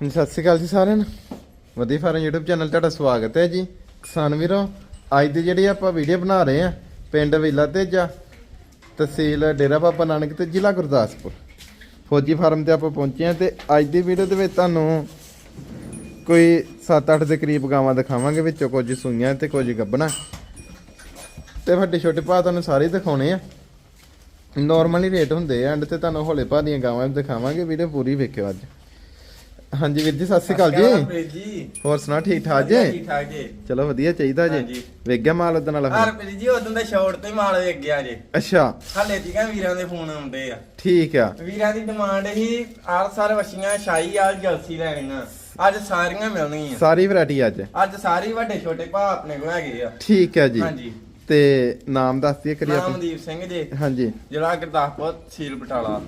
ਹਾਂਜੀ, ਸਤਿ ਸ਼੍ਰੀ ਅਕਾਲ ਜੀ ਸਾਰਿਆਂ ਨੂੰ। ਵਧੀਆ ਫਾਰਮ YouTube ਚੈਨਲ ਤੁਹਾਡਾ ਸਵਾਗਤ ਹੈ ਜੀ। ਕਿਸਾਨ ਵੀਰੋ ਅੱਜ ਦੀ ਜਿਹੜੀ ਆਪਾਂ ਵੀਡੀਓ ਬਣਾ ਰਹੇ ਆ ਪਿੰਡ ਵਿਲਾ ਤੇਜਾ ਤਹਿਸੀਲ ਡੇਰਾ ਬਾਬਾ ਨਾਨਕ ਤੇ ਜ਼ਿਲ੍ਹਾ ਗੁਰਦਾਸਪੁਰ। ਫੌਜੀ ਫਾਰਮ ਤੇ ਆਪਾਂ ਪਹੁੰਚੇ ਆ ਤੇ ਅੱਜ ਦੀ ਵੀਡੀਓ ਦੇ ਵਿੱਚ ਤੁਹਾਨੂੰ ਕੋਈ 7-8 ਦੇ ਕਰੀਬ ਗਾਵਾਂ ਦਿਖਾਵਾਂਗੇ ਵਿੱਚੋਂ ਕੁਝ ਸੂਈਆਂ ਤੇ ਕੁਝ ਗੱਬਣਾ ਤੇ ਵੱਡੇ ਛੋਟੇ ਭਾਅ ਤੁਹਾਨੂੰ ਸਾਰੇ ਹੀ ਦਿਖਾਉਣੇ ਆ। ਨਾਰਮਲੀ ਰੇਟ ਹੁੰਦੇ ਆ ਐਂਡ ਤੇ ਤੁਹਾਨੂੰ ਹੌਲੇ ਭਾਅ ਦੀਆਂ ਗਾਵਾਂ ਵੀ ਦਿਖਾਵਾਂਗੇ ਵੀਡੀਓ ਪੂਰੀ ਵੇਖਿਓ ਅੱਜ। ਹਾਂਜੀ ਵੀਰ ਜੀ ਸਤਿ ਸ਼੍ਰੀ ਅਕਾਲ ਜੀ। ਹੋਰ ਸੁਣਾ ਠੀਕ ਠਾਕ ਜੀ? ਠੀਕ ਠਾਕ ਜੀ। ਚਲੋ ਵਧੀਆ ਚਾਹੀਦਾ ਜੀ। ਵੇਖ ਗਿਆ ਮਾਲ ਉਦੋਂ ਵਾਲਾ ਫਿਰ? ਹਰਪ੍ਰੀਤ ਜੀ ਉਦੋਂ ਦਾ ਸ਼ਾਰਟ ਤੇ ਮਾਲ ਵੇਖ ਗਿਆ ਜੀ। ਅੱਛਾ। ਹਾਲੇ ਤੀਕਾਂ ਵੀਰਾਂ ਦੇ ਫੋਨ ਆਉਂਦੇ ਆ। ਠੀਕ ਆ। ਵੀਰਾਂ ਦੀ ਡਿਮਾਂਡ ਹੀ ਆਲ ਸਾਰ ਵਸ਼ੀਆਂ ਸ਼ਾਹੀ ਆਲ ਜਲਸੀ ਲੈਣੀਆਂ ਅੱਜ ਸਾਰੀਆਂ ਮਿਲਣਗੀਆਂ। ਸਾਰੀ ਵੈਰਾਈਟੀ ਅੱਜ? ਅੱਜ ਸਾਰੀ ਵੱਡੇ ਛੋਟੇ ਭਾ ਆਪਣੇ ਕੋਲ ਹੈਗੇ ਆ। ਠੀਕ ਹੈ ਜੀ। ਹਾਂਜੀ। ਤੇ ਨਾਮ ਦੱਸ ਦਈਏ ਕਰੀ ਆਪਣੀ? ਨਾਮਦੀਪ ਸਿੰਘ ਜੀ। ਹਾਂਜੀ। ਜਿਹੜਾ ਗੁਰਦਾਸਪੁਰ ਸੀਲ ਬਟਾਲਾ।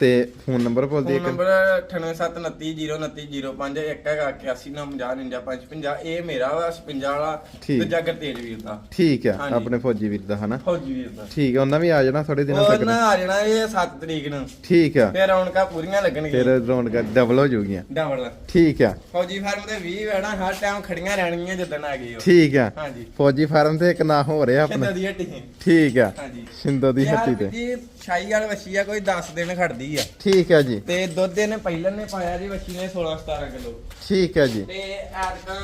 ਤੇ ਫੋਨ ਨੰਬਰ ਬੋਲ ਦਈਏ ਫੋਨ ਨੰਬਰ 9879302905 ਇੱਕ ਹੈਗਾ 8190599550 ਇਹ ਮੇਰਾ ਵਾ 56 ਵਾਲਾ ਠੀਕ। ਦੂਜਾ ਗੁਰਤੇਜ ਵੀਰ ਦਾ। ਠੀਕ ਆ ਹਾਂਜੀ। ਆਪਣੇ ਫੌਜੀ ਵੀਰ ਦਾ ਹਨਾ? ਫੌਜੀ ਵੀਰ ਦਾ। ਠੀਕ ਆ ਉਹਨਾਂ ਵੀ ਆ ਜਾਣਾ ਥੋੜੇ ਦਿਨਾਂ ਉਹ ਤੱਕ ਨਾ? ਆ ਜਾਣਾ ਇਹ 7 ਤਰੀਕ ਨੂੰ। ਠੀਕ ਆ ਫੇਰ ਰੌਣਕਾਂ ਪੂਰੀਆਂ ਫਿਰ ਲੱਗਣਗੀਆਂ ਰੌਣਕ ਡਬਲ ਹੋ ਜਾਊਗੀਆਂ। ਡਬਲ ਠੀਕ ਆ ਫੌਜੀ ਫਾਰਮ ਤੇ 20 ਵੈਣਾ ਹਰ ਟਾਈਮ ਖੜੀਆਂ ਰਹਿਣਗੀਆਂ ਜਦੋਂ ਆ ਗਏ ਹੋ ਠੀਕ ਆ ਹਾਂਜੀ। ਫੌਜੀ ਫਾਰਮ ਤੇ ਇੱਕ ਨਾਂ ਹੋ ਰਿਹਾ ਕਿੰਨਾ ਆਪਣਾ ਦੀ ਹੱਟੀ। ਠੀਕ ਆ ਹਾਂਜੀ। ਸਿੰਦੋ ਦੀ ਹੱਟੀ ਤੇ। ਜੀ ਸ਼ਾਹੀ ਵਾਲ ਵਛੀ ਆ ਕੋਈ 10 ਦਿਨ ਖੜਦੀ ਆ। ਠੀਕ ਆ ਜੀ। ਤੇ ਦੁੱਧ ਇਹਨੇ ਪਹਿਲਾਂ ਨੇ ਪਾਇਆ ਜੀ ਵਛੀ ਨੇ 16 17 ਕਿਲੋ। ਠੀਕ ਆ ਜੀ। ਤੇ ਐਤਕਾਂ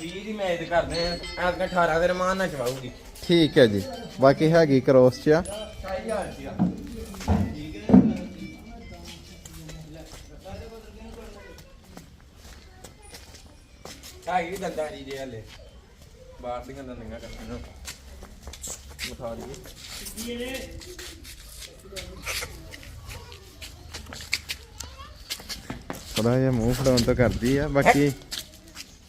20 ਦੀ ਮੈਚ ਕਰਦੇ ਆ ਐਤਕਾਂ 18 ਦੇ ਰਮਾਨ ਨਾਲ ਚਵਾਉਗੀ ਠੀਕ ਹੈ ਜੀ। ਬਾਕੀ ਹੈਗੀ ਕ੍ਰੋਸ ਚ ਆ। ਸ਼ਾਹੀ ਹਾਲ ਆ। ਹੈਗੀ ਦੰਦਾਂ ਜੀ ਜੇ ਹਲੇ। ਬਾਹਰ ਦੀਆਂ ਦੰਦਾਂ ਕਰਨੀਆਂ ਉਠਾ ਦਈਏ। ਥੋੜਾ ਜਿਹਾ ਮੂੰਹ ਫੜਾਉਣ ਤੋਂ ਕਰਦੀ ਆ ਬਾਕੀ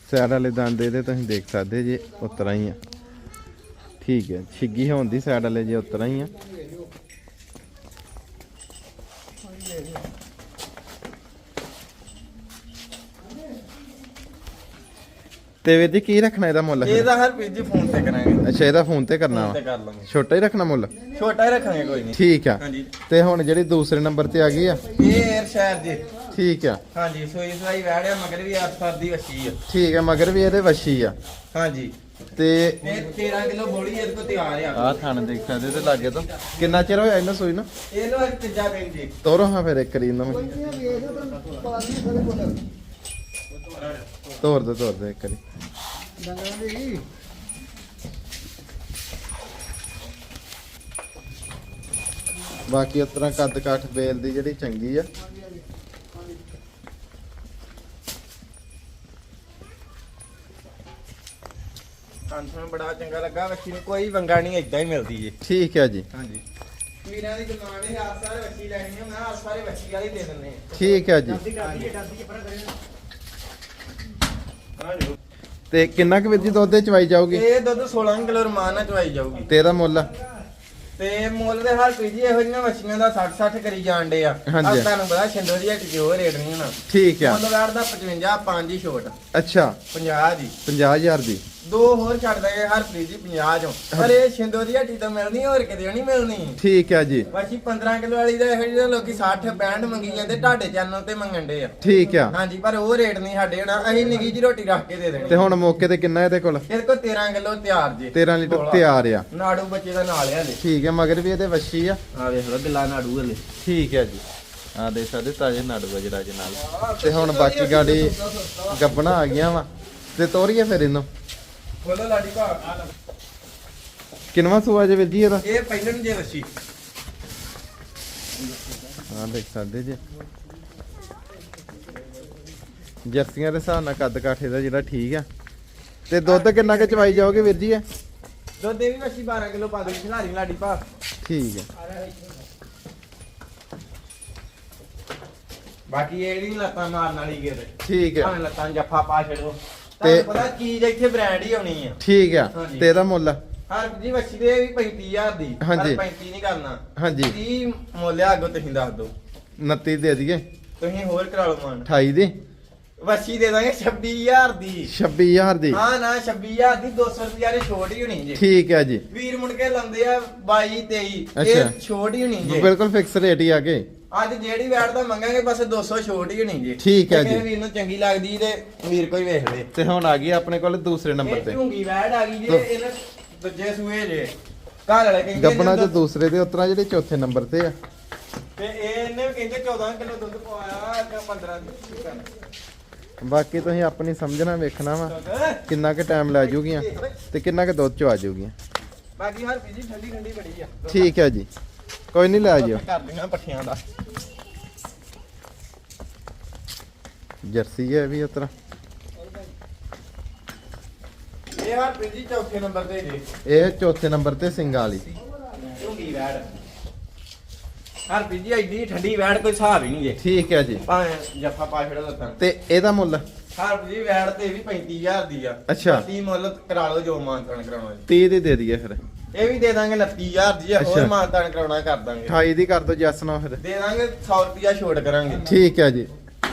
ਸਾਈਡ ਵਾਲੇ ਦੰਦ ਇਹਦੇ ਤੁਸੀਂ ਦੇਖ ਸਕਦੇ ਜੀ ਉਤਰਾ ਹੀ ਆ। ਠੀਕ ਹੈ ਛਿੱਗੀ ਹੋਣ ਦੀ ਸਾਈਡ ਵਾਲੇ ਜੀ ਉਤਰਾ ਹੀ ਆ। ਤੇ ਵੀਰ ਜੀ ਕੀ ਰੱਖਣਾ ਇਹਦਾ ਮੁੱਲ? ਇਹਦਾ ਹਰ ਪੀਜ ਜੀ ਫੋਨ ਤੇ ਕਰਾਂਗੇ ਅੱਛਾ ਇਹਦਾ ਫੋਨ ਤੇ ਕਰਨਾ ਤੇ ਵਾ ਕਰ ਲਾਂਗੇ ਛੋਟਾ ਹੀ ਰੱਖਣਾ ਮੁੱਲ? ਛੋਟਾ ਹੀ ਰੱਖਾਂਗੇ ਕੋਈ ਨਹੀਂ। ਠੀਕ ਆ। ਤੇ ਹੁਣ ਜਿਹੜੀ ਦੂਸਰੇ ਨੰਬਰ ਤੇ ਆ ਗਈ ਆ? ਇਹ 에ਅਰ ਸ਼ਹਿਰ ਜੀ। ਠੀਕ ਆ। ਹਾਂਜੀ ਸੋਈ ਸਵਾਈ ਵੜਿਆ ਮਗਰ ਵੀ 8 ਦੀ ਵਛੀ ਆ। ਠੀਕ ਆ ਮਗਰ ਵੀ ਇਹਦੇ ਵਸ਼ੀ ਆ। ਹਾਂਜੀ। ਤੇ ਇਹ 13 ਕਿਲੋ ਬੋਲੀ ਇਹਦੇ ਕੋ ਤਿਆਰ ਆ। ਆਹ ਥਾਣ ਦੇਖ ਸਕਦੇ ਤੇ ਲਾਗੇ ਤੋਂ। ਕਿੰਨਾ ਚਿਰ ਹੋਇਆ ਇਹਨਾਂ ਸੂਈ ਨੂੰ? ਇਹਨੂੰ ਅੱਜ ਤੀਜਾ ਦਿਨ ਜੀ। ਤੋਰੋ ਹਾਂ ਫਿਰ ਇੱਕ ਰੀ ਨੂੰ ਤੋਰ ਦੇ ਤੋਰ ਦੇ ਇੱਕ ਰੀ ਬਾਕੀ ਉਸ ਤਰ੍ਹਾਂ ਕੱਦ ਕਾਠ ਬੇਲ ਦੀ ਜਿਹੜੀ ਚੰਗੀ ਆ। ਸਾਨੂੰ ਬੜਾ ਚੰਗਾ ਲੱਗਾ ਵਛੀ ਨੂੰ ਕੋਈ ਵੰਗਾ ਨਹੀਂ ਇਦਾਂ ਹੀ ਮਿਲਦੀ ਜੀ ਠੀਕ ਹੈ ਜੀ। ਹਾਂਜੀ। ਵੀਰਾਂ ਦੀ ਡਿਮਾਂਡ ਹੈ ਆਪ ਸਾਰੇ ਵਛੀ ਲੈਣੀ ਹੈ ਮੈਂ ਆਪ ਸਾਰੇ ਵਛੀ ਵਾਲੀ ਦੇ ਦਿੰਦੇ ਠੀਕ ਹੈ ਜੀ। ਤੇ ਕਿੰਨਾ ਕੁ ਵੀਰ ਜੀ ਦੁੱਧ ਦੇ ਚਵਾਈ ਜਾਊਗੀ? ਇਹ ਦੁੱਧ 16 ਕਿਲੋ ਰਮਾਨ ਚਵਾਈ ਜਾਊਗੀ। ਤੇਰਾ ਮੁੱਲ ਤੇ ਮੁੱਲ ਦੇ ਹਾਲ ਪੀ ਜੀ ਇਹੋ ਜਿਹੀਆਂ ਵਛੀਆਂ ਦਾ 60 60 ਕਰੀ ਜਾਣ ਡੇ ਆ। ਹਾਂਜੀ। ਆਹ ਤੁਹਾਨੂੰ ਪਤਾ ਛਿੰਦੋ ਦੀ ਹੱਟੀ ਜੋ ਰੇਟ ਨਹੀਂ ਹੋਣਾ। ਠੀਕ ਆ। ਮੁੱਲ ਦਾ 55 5 ਹੀ ਛੋਟ। ਅੱਛਾ। 50 ਜੀ। 50000 ਦੀ। ਦੋ ਹੋਰ ਛੱਡ ਦਾਂਗੇ ਹਰ ਪ੍ਰੀਤ ਜੀ 50 ਚੋਂ। ਪਰ ਇਹ ਛਿੰਦੋ ਦੀ ਹੱਟੀ ਤਾਂ ਮਿਲਣੀ ਹੋਰ ਕਿਤੇ ਨਹੀਂ ਮਿਲਣੀ। ਠੀਕ ਹੈ ਜੀ। ਬਾਕੀ 15 ਕਿਲੋ ਵਾਲੀ ਦਾ ਇਹੋ ਜਿਹੇ ਲੋਕੀ 60 65 ਮੰਗੀ ਜਾਂਦੇ ਤੁਹਾਡੇ ਚੈਨਲ ਤੇ ਮੰਗਣ ਡੇ ਆ। ਠੀਕ ਆ। ਹਾਂਜੀ ਪਰ ਉਹ ਰੇਟ ਨਹੀਂ ਸਾਡੇ ਹੋਣਾ। ਅਸੀਂ ਨਿੱਕੀ ਜੀ ਰੋਟੀ ਰੱਖ ਕੇ ਦੇ ਦੇਣੀ। ਤੇ ਹੁਣ ਮੌਕੇ ਤੇ ਕਿੰਨਾ ਇਹਦੇ ਕੋਲ? ਇਹਦੇ ਕੋਲ 13 ਕਿਲੋ ਤਿਆਰ ਜੀ। 13 ਲੀਟਰ ਤਿਆਰ ਆ। ਨਾੜੂ ਬੱਚੇ ਦਾ ਨਾਲ ਆ ਲੈ ਠੀਕ ਹੈ ਮਗਰ ਵੀ ਇਹਦੇ ਵੱਛੀ ਆ। ਆ ਵੇਖ ਲੋ ਗਿੱਲਾ ਨਾੜੂ ਹਲੇ ਠੀਕ ਹੈ ਜੀ। ਆ ਦੇਖ ਸਕਦੇ ਤਾਜੇ ਨਾੜੂ ਜਿਹੜਾ ਇਹਦੇ ਨਾਲ। ਤੇ ਹੁਣ ਬਾਕੀ ਗਾੜੀ ਗੱਬਣਾ ਆ ਗਈਆਂ ਵਾ। ਤੇ ਤੋਰੀਏ ਫਿਰ ਇਹਨੂੰ। ਬੋਲੋ ਲਾਡੀ ਭਾ ਕਿੰਨਵਾ ਸੂਆ ਜੇ ਵੀਰ ਜੀ ਇਹਦਾ? ਇਹ ਪਹਿਲਣ ਜੇ ਵਸੀ ਹਾਂ ਦੇਖ ਸਕਦੇ ਜੀ। ਜਰਸੀਆਂ ਦੇ ਹਿਸਾਬ ਨਾਲ ਕੱਦ ਕਾਠੇ ਦਾ ਜਿਹੜਾ ਠੀਕ ਆ। ਤੇ ਦੁੱਧ ਕਿੰਨਾ ਕੁ ਚਵਾਈ ਜਾਓਗੇ ਵੀਰ ਜੀ ਇਹ? ਦੁੱਧ ਇਹ ਵੀ ਵਸੀ 12 ਕਿਲੋ ਪਾ ਦੇ ਖਿਲਾਰੀ ਲਾਡੀ ਭਾ ਠੀਕ ਹੈ ਬਾਕੀ ਇਹ ਨਹੀਂ ਲੱਤਾਂ ਮਾਰਨ ਵਾਲੀ ਗੇਰ ਠੀਕ ਹੈ ਭਾਵੇਂ ਲੱਤਾਂ ਜੱਫਾ ਪਾ ਛੱਡੋ। ਤੇ- ਪਤਾ ਚੀਜ਼ ਇੱਥੇ ਬ੍ਰਾਂਡ ਹੀ ਆਉਣੀ ਆ। ਠੀਕ ਆ ਹਾਂਜੀ। ਤੇ ਇਹਦਾ ਮੁੱਲ ਹਰ ਜੀ ਵਸੀ ਦੇ ਵੀ 35000 ਦੀ ਹਾਂਜੀ। ਪਰ 35 ਨਹੀਂ ਕਰਨਾ। ਹਾਂਜੀ। 30 ਮੁੱਲਿਆ ਅੱਗੋਂ ਤੁਸੀਂ ਦੱਸ ਦਿਓ। 29 ਦੇ ਦਈਏ। ਤੁਸੀਂ ਹੋਰ ਕਰਾ ਲਓ ਮਾਨ। 28 ਦੀ। ਵਸੀ ਦੇ ਦਾਂਗੇ 26000 ਦੀ। 26000 ਦੀ। ਹਾਂ ਨਾ 26000 ਦੀ 200 ਰੁਪਿਆ ਦੀ ਛੋਟ ਹੀ ਹੋਣੀ ਜੀ। ਠੀਕ ਹੈ ਜੀ। ਵੀਰ ਮੁੜ ਕੇ ਲਾਉਂਦੇ ਆ 22 23 ਅੱਛਾ। ਇਹ ਛੋਟ ਹੀ ਹੋਣੀ ਜੀ। ਬਿਲਕੁਲ ਫਿਕਸ ਰੇਟ ਹੀ ਆ ਗਏ ਅੱਜ ਜਿਹੜੀ ਵੈਟ ਦਾ ਮੰਗਾਂਗੇ ਬਸ 200 ਛੋਟ ਹੀ ਹੋਣੀ ਜੀ। ਠੀਕ ਹੈ ਜੇ। ਕਿਸੇ ਜੀ। ਵੀਰ ਨੂੰ ਚੰਗੀ ਲੱਗਦੀ ਤੇ ਵੀਰ ਕੋਈ ਵੇਖ ਲੇ। ਤੇ ਹੁਣ ਆ ਗਈ ਆਪਣੇ ਕੋਲ ਦੂਸਰੇ ਨੰਬਰ ਇਹ ਤੇ। ਝੂੰਗੀ ਵੈਟ ਆ ਗਈ ਜੇ ਇਹਨੇ ਦੂਜੇ ਸੂਏ ਜੇ। ਘਰ ਵਾਲੇ ਕਹਿੰਦੇ ਗੱਬਣਾ ਚ ਇਹਨੇ ਦੂਸਰੇ ਦੇ ਉਤਰਾ ਜਿਹੜੇ ਚੌਥੇ ਨੰਬਰ ਤੇ ਆ। ਤੇ ਇਹ ਇਹਨੇ ਵੀ ਕਹਿੰਦੇ 14 ਕਿਲੋ ਦੁੱਧ ਪਵਾਇਆ ਅੱਗੇ 15 ਦੀ ਬਾਕੀ ਤੁਸੀਂ ਆਪਣੀ ਸਮਝਣਾ ਵੇਖਣਾ ਵਾ ਦੁੱਧ ਕਿੰਨਾ ਕੁ ਟਾਈਮ ਲੈ ਜੂਗੀਆਂ ਤੇ ਕਿੰਨਾ ਕੁ ਦੁੱਧ ਚ ਆ ਜੂਗੀਆਂ। ਬਾਕੀ ਹਰ ਪੀਜੀ ਠੰਡੀ ਠੰਡੀ ਬੜੀ ਆ। ਠੀਕ ਹੈ ਜੀ। ਕੋਈ ਨਹੀਂ ਲੈ ਜਿਓ। ਕਰ ਦੀਆਂ ਪੱਠਿਆਂ ਦਾ। ਜਰਸੀ ਹੈ ਵੀ ਉਤਰਾ ਇਹ ਹਰ ਪੀਜੀ ਚੌਥੇ ਨੰਬਰ ਤੇ ਜੇ। ਇਹ ਚੌਥੇ ਨੰਬਰ ਤੇ ਸਿੰਘਾਂ ਵਾਲੀ। ਝੂੰਗੀ ਵੈੜ। ਹਰ ਪੀਜੀ ਐਡੀ ਠੰਡੀ ਵੈੜ ਕੋਈ ਹਿਸਾਬ ਹੀ ਨਹੀਂ ਜੇ। ਠੀਕ ਹੈ ਜੀ। ਭਾਵੇਂ ਜੱਫਾ ਪਾ ਛੜੋ ਲੱਤਾਂ ਤੇ ਇਹਦਾ ਮੁੱਲ? ਹਰ ਪੀਜੀ ਵੈੜ ਤੇ ਵੀ 35000 ਦੀ ਆ। ਅੱਛਾ। 30 ਮੁੱਲ ਕਰਾ ਲਓ ਜੋ ਮਾਨਤਾਨ ਕਰਾਉਣਾ ਜੀ। 30 ਦੀ ਦੇ ਦਈਏ ਫਿਰ। ਇਹ ਵੀ ਦੇ ਦਾਂਗੇ 29000 ਦੀ ਆ ਹੋਰ ਅੱਛਾ। ਮਾਨਤਾਨ ਕਰਾਉਣਾ ਕਰ ਦਾਂਗੇ। 28 ਦੀ ਕਰ ਦੋ ਜੱਸ ਨਾ ਫਿਰ। ਦੇ ਦਾਂਗੇ 100 ਰੁਪਿਆ ਛੋਟ ਕਰਾਂਗੇ। ਠੀਕ ਹੈ ਜੀ।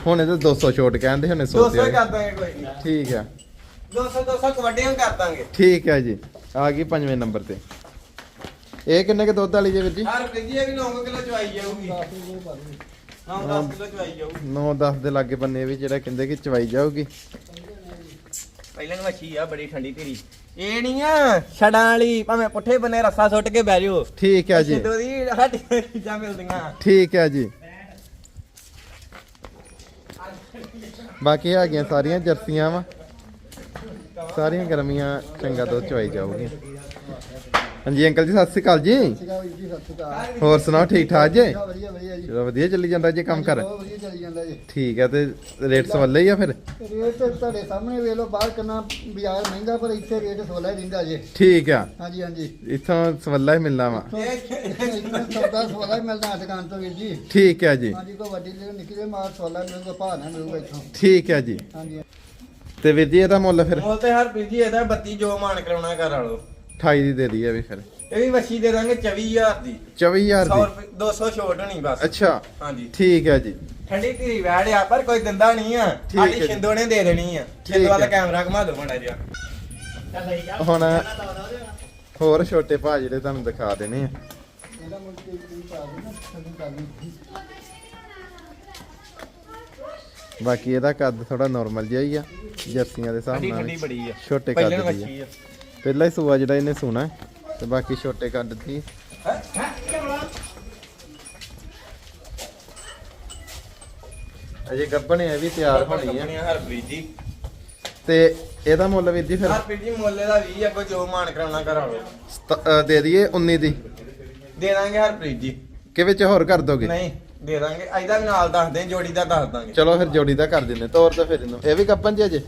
ਹੁਣ ਇਹਦੇ 200 ਛੋਟ ਕਹਿੰਦੇ ਹੁਣੇ 100 200 ਤੇ ਹੀ ਕਰ ਦਾਂਗੇ ਕੋਈ ਨਹੀਂ। ਠੀਕ ਹੈ 200 200 ਕਵੱਡੀਆਂ ਕਰ ਦਾਂਗੇ। ਠੀਕ ਹੈ ਜੀ। ਆ ਗਈ ਪੰਜਵੇਂ ਨੰਬਰ ਤੇ। ਇਹ ਕਿੰਨੇ ਕੇ ਦੁੱਧ ਵਾਲੀ ਜੇ ਵੀਰ ਜੀ? ਹਰ ਪੀਜੀ ਇਹ ਵੀ 9 ਕਿਲੋ ਚਵਾਈ ਜਾਊਗੀ। ਹਾਂ 10 ਕਿਲੋ ਚਵਾਈ ਜਾਊਗੀ। 9-10 ਦੇ ਲਾਗੇ ਬੰਨੇ ਵੀ ਜਿਹੜਾ ਕਹਿੰਦੇ ਕਿ ਚਵਾਈ ਜਾਊਗੀ। ਪਹਿਲਾਂ ਮੱਛੀ ਆ ਬੜੀ ਠੰਡੀ ਧੀਰੀ ਇਹ ਨਹੀਂ ਆ ਛੜਾਂ ਵਾਲੀ ਭਾਵੇਂ ਪੁੱਠੇ ਬੰਨੇ ਰੱਸਾ ਸੁੱਟ ਕੇ ਬਹਿ ਜਾਓ। ਠੀਕ ਹੈ ਜੀ। ਸਿੱਧੋ ਦੀ ਹੱਡੀਆਂ ਚੀਜ਼ਾਂ ਮਿਲਦੀਆਂ। ਠੀਕ ਹੈ ਜੀ। ਬਾਕੀ ਹੈਗੀਆਂ ਸਾਰੀਆਂ ਜਰਸੀਆਂ ਵਾ। ਸਾਰੀਆਂ ਗਰਮੀਆਂ ਚੰਗਾ ਦੁੱਧ ਚਵਾਈ ਜਾਊਗੀ। ਹਾਂਜੀ ਅੰਕਲ ਜੀ ਸਤਿ ਸ਼੍ਰੀ ਅਕਾਲ ਜੀ। ਸਿਕਾ ਵੀਰ ਜੀ ਸਤਿ ਸ਼੍ਰੀ ਅਕਾਲ। ਹੋਰ ਸੁਣਾਓ ਠੀਕ ਠਾਕ ਜੀ? ਵਧੀਆ ਵਧੀਆ ਵਧੀਆ ਜੀ। ਚਲੋ ਵਧੀਆ ਚੱਲੀ ਜਾਂਦਾ ਜੀ ਕੰਮ ਕਰ ਬਹੁਤ ਵਧੀਆ ਚੱਲੀ ਜਾਂਦਾ ਜੀ। ਠੀਕ ਹੈ ਤੇ ਰੇਟ ਸਵੱਲੇ ਹੀ ਆ ਫਿਰ? ਰੇਟ ਤੇ ਤੁਹਾਡੇ ਸਾਹਮਣੇ ਵੇਖ ਲਓ ਬਾਹਰ ਕਿੰਨਾ ਬਾਜ਼ਾਰ ਮਹਿੰਗਾ ਪਰ ਇੱਥੇ ਰੇਟ ਸੋਲਾ ਹੀ ਰਹਿੰਦਾ ਜੀ। ਠੀਕ ਆ। ਹਾਂਜੀ ਹਾਂਜੀ। ਇੱਥੋਂ ਸਵੱਲਾ ਹੀ ਮਿਲਣਾ ਵਾ। ਸੌਦਾ ਹੀ ਮਿਲਦਾ ਦੁਕਾਨ ਤੋਂ ਵੀਰ ਜੀ। ਠੀਕ ਹੈ ਜੀ। ਹਾਂਜੀ ਕੋ ਵੱਡੀ ਲੈ ਨਿਕਲੇ ਮਾਰ ਸੋਲਾ ਮਿਲੂਗਾ ਭਾਅ ਨਾ ਮਿਲੂਗਾ ਇੱਥੋਂ। ਠੀਕ ਹੈ ਜੀ। ਹਾਂਜੀ। ਤੇ ਵੀਰ ਜੀ ਇਹਦਾ ਮੁੱਲ ਫਿਰ? ਮੁੱਲ ਤੇ ਹਰ ਪੀਜੀ ਇਹਦਾ 32 ਜੋ ਮਾਨ ਕਰਾਉਣਾ ਘਰ ਵਾਲੋ। 28 ਦੀ ਦੇ ਦਈਏ ਵੀ ਫਿਰ। ਇਹ ਵੀ ਮੱਛੀ ਦੇ ਦਾਂਗੇ 24000 ਦੀ। 24000 100 ਦੀ? ਰੁਪਏ 200 ਛੋਟ ਹੋਣੀ ਬਸ। ਅੱਛਾ। ਹਾਂਜੀ। ਠੀਕ ਹੈ ਜੀ। ਠੰਡੀ ਧੀਰੀ ਵੈੜ ਆ ਪਰ ਕੋਈ ਦਿੰਦਾ ਨਹੀਂ ਆ। ਠੀਕ ਹੈ ਸਾਡੀ ਜੀ। ਛਿੰਦੋ ਨੇ ਦੇ ਦੇਣੀ ਆ। ਛਿੰਦੋ ਵਾਲਾ। ਕੈਮਰਾ ਘੁਮਾ ਦਿਓ ਮਾੜਾ ਜਿਹਾ। ਹੁਣ ਹੋਰ ਛੋਟੇ ਭਾ ਜਿਹੜੇ ਤੁਹਾਨੂੰ ਦਿਖਾ ਦੇਣੇ ਆ। ਦੇ ਬਾਕੀ ਇਹਦਾ ਕੱਦ ਥੋੜਾ ਨਾਰਮਲ ਜਿਹਾ ਹੀ ਆ ਜਰਸੀਆਂ ਦੇ ਹਿਸਾਬ ਠੰਡੀ ਨਾਲ। ਠੰਡੀ ਬੜੀ ਆ। ਛੋਟੇ ਕੱਦ ਪਹਿਲਾਂ ਦੀ ਆ। ਪਹਿਲਾ ਹੀ ਸੂਆ ਜਿਹੜਾ ਇਹਨੇ ਸੂਣਾ ਤੇ ਬਾਕੀ ਛੋਟੇ ਦੀ ਹੈਂ? ਹੈਂ? ਅਜੇ ਗੱਬਣ ਹੈ ਵੀ ਤਿਆਰ ਹੋਣੀ ਹੈ। ਤੇ ਇਹਦਾ ਮੁੱਲ ਵੀਰ ਜੀ ਫਿਰ? ਹਰ ਪੀਜੀ ਮੁੱਲ ਦਾ 20 ਅੱਗੋਂ ਜੋ ਮਾਨ ਕਰਾਉਣਾ ਅ, ਦੇ ਦਈਏ 19 ਦੀ? ਦੇ ਦਾਂਗੇ ਹਰ ਪੀਜੀ ਕਿ ਵਿੱਚ ਹੋਰ ਕਰ ਦੋਗੇ? ਨਹੀਂ ਦੇ ਦਾਂਗੇ। ਵੀ ਨਾਲ ਦੱਸ ਦੇ ਜੋੜੀ ਦਾ ਦੱਸ ਦਾਂਗੇ। ਚਲੋ ਫਿਰ ਜੋੜੀ ਦਾ ਕਰ ਦਿੰਦੇ ਤੋਰ ਤਾਂ ਫਿਰ ਇਹਨੂੰ। ਇਹ ਵੀ ਗੱਬਣ ਜੀ ਅਜੇ?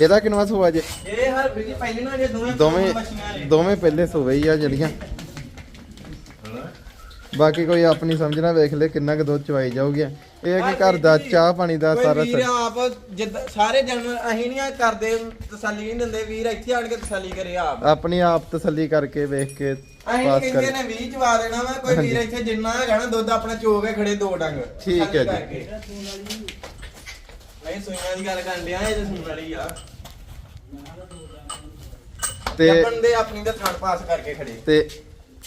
ਇਹਦਾ ਕਿੰਨਵਾ ਸੂਆ ਜੇ? ਇਹ ਹਰ ਪੀਜੀ ਪਹਿਲੇ ਨਾਲ ਜੇ ਦੋਵੇਂ ਦੋਵੇਂ ਦੋਵੇਂ ਪਹਿਲੇ ਸੂਵੇ ਹੀ ਆ ਜਿਹੜੀਆਂ। ਬਾਕੀ ਕੋਈ ਆਪਣੀ ਸਮਝਣਾ ਵੇਖ ਲੈ ਕਿੰਨਾ ਕੁ ਦੁੱਧ ਚਵਾਈ ਜਾਊਗੀ। ਇਹ ਹੈ ਕਿ ਘਰ ਦਾ ਚਾਹ ਪਾਣੀ ਦਾ ਸਾਰਾ ਵੀਰ ਸ- ਆਪ ਜਿੱਦਾਂ ਸਾਰੇ ਜਨਮ ਅਸੀਂ ਨਹੀਂ ਕਰਦੇ ਤਸੱਲੀ ਨਹੀਂ ਦਿੰਦੇ ਵੀਰ ਇੱਥੇ ਆਣ ਕੇ ਤਸੱਲੀ ਕਰੇ ਆਪ। ਆਪਣੀ ਆਪ ਤਸੱਲੀ ਕਰਕੇ ਵੇਖ ਕੇ ਅਸੀਂ ਕਹਿੰਦੇ ਨੇ 20 ਚਵਾ ਦੇਣਾ ਵਾ ਕੋਈ ਵੀਰ ਇੱਥੇ ਜਿੰਨਾ ਹੈਗਾ ਨਾ ਦੁੱਧ ਆਪਣਾ ਚੋ ਕੇ ਖੜੇ ਦੋ ਡੰਗ। ਠੀਕ ਹੈ ਜੀ। ਅਸੀਂ ਸੂਈਆਂ ਦੀ ਗੱਲ ਕਰਨ ਡਿਆ ਇਹ ਤਾਂ ਸੂਣ ਵਾਲੀ ਆ। ਤੇ ਲੱਭਣ ਦੇ ਆਪਣੀ ਦਾ ਥਣ ਪਾਸ ਕਰਕੇ ਖੜੇ। ਤੇ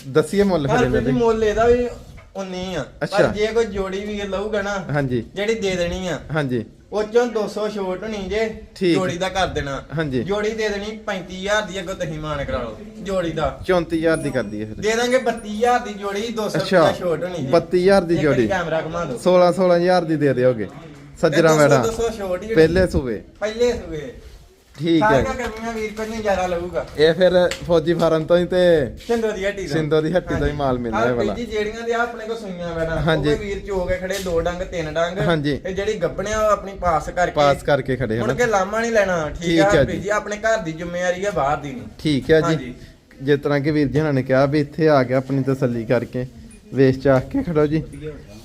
ਦੱਸੀਏ ਮੁੱਲ ਫਿਰ ਹਰ ਇਹਨਾਂ ਦੇ। ਮੁੱਲ ਇਹਦਾ ਵੀ 19 ਆ। ਅੱਛਾ। ਪਰ ਜੇ ਕੋਈ ਜੋੜੀ ਵੀ ਲਊਗਾ ਨਾ ਹਾਂਜੀ। ਜਿਹੜੀ ਦੇ ਦੇਣੀ ਆ ਹਾਂਜੀ। ਉਹ ਚੋਂ 200 ਛੋਟ ਹੋਣੀ ਜੇ ਠੀਕ। ਜੋੜੀ ਦਾ ਕਰ ਦੇਣਾ। ਹਾਂਜੀ। ਜੋੜੀ ਦੇ ਦੇਣੀ 35000 ਦੀ ਅੱਗੋਂ ਤੁਸੀਂ ਮਾਨ ਕਰਾ ਲਓ ਜੋੜੀ ਦਾ। 34000 ਦੀ ਕਰਦੀ ਹੈ ਫਿਰ। ਦੇ ਦਾਂਗੇ 32000 ਦੀ ਜੋੜੀ 200 ਅੱਛਾ। ਰੁਪਇਆ ਛੋਟ ਹੋਣੀ ਜੀ। 32000 ਦੀ ਇੱਕ ਵਾਰੀ ਜੋੜੀ। ਕੈਮਰਾ ਘੁਮਾ ਦਿਓ। 16 16000 ਦੀ ਦੇ ਦਿਓਗੇ। ਸੱਜਰਾ ਮੈਡਮ। 200 ਛੋਟ ਹੀ ਹੋਣੀ। ਪਹਿਲੇ ਸੂਵੇ ਪਹਿਲੇ ਸੂਏ ਠੀਕ ਹੈ। ਸਾਰੀਆਂ ਗਰਮੀਆਂ ਵੀਰ ਕੋਈ ਨਜ਼ਾਰਾ ਲਊਗਾ। ਇਹ ਫਿਰ ਫੌਜੀ ਫਾਰਮ ਤੋਂ ਹੀ ਤੇ ਸਿੰਦੋ ਦੀ ਹੱਟੀ ਦਾ ਸਿੰਦੋ ਦੀ ਹੱਟੀ ਦਾ ਹੀ ਮਾਲ ਹਰ ਇਹ ਵਾਲਾ। ਬੀਜੀ ਜਿਹੜੀਆਂ ਦੇ ਆਪਣੇ ਕੋ ਸੂਈਆਂ ਹਾਂਜੀ। ਉਹ ਵੀਰ ਚੋ ਕੇ ਖੜੇ ਦੋ ਡੰਗ ਤਿੰਨ ਡੰਗ। ਹਾਂਜੀ। ਤੇ ਜਿਹੜੀ ਗੱਬਣਿਆ ਉਹ ਆਪਣੀ ਪਾਸ ਕਰਕੇ ਪਾਸ ਕਰਕੇ ਖੜੇ ਮੁੜ ਹਨ। ਕੇ ਲਾਮਾ ਨਹੀਂ ਲੈਣਾ ਠੀਕ ਹੈ ਜੀ। ਆਪਣੇ ਘਰ ਦੀ ਜ਼ਿੰਮੇਵਾਰੀ ਹੈ ਬਾਹਰ ਦੀ ਨਹੀਂ। ਠੀਕ ਹੈ ਜੀ। ਜਿਸ ਤਰ੍ਹਾਂ ਕਿ ਵੀਰ ਜੀ ਹਣਾ ਨੇ ਕਿਹਾ ਵੀ ਇੱਥੇ ਆ ਕੇ ਆਪਣੀ ਤਸੱਲੀ ਕਰਕੇ ਵੇਚ ਚਾਹ ਕੇ ਖੜੋ ਜੀ।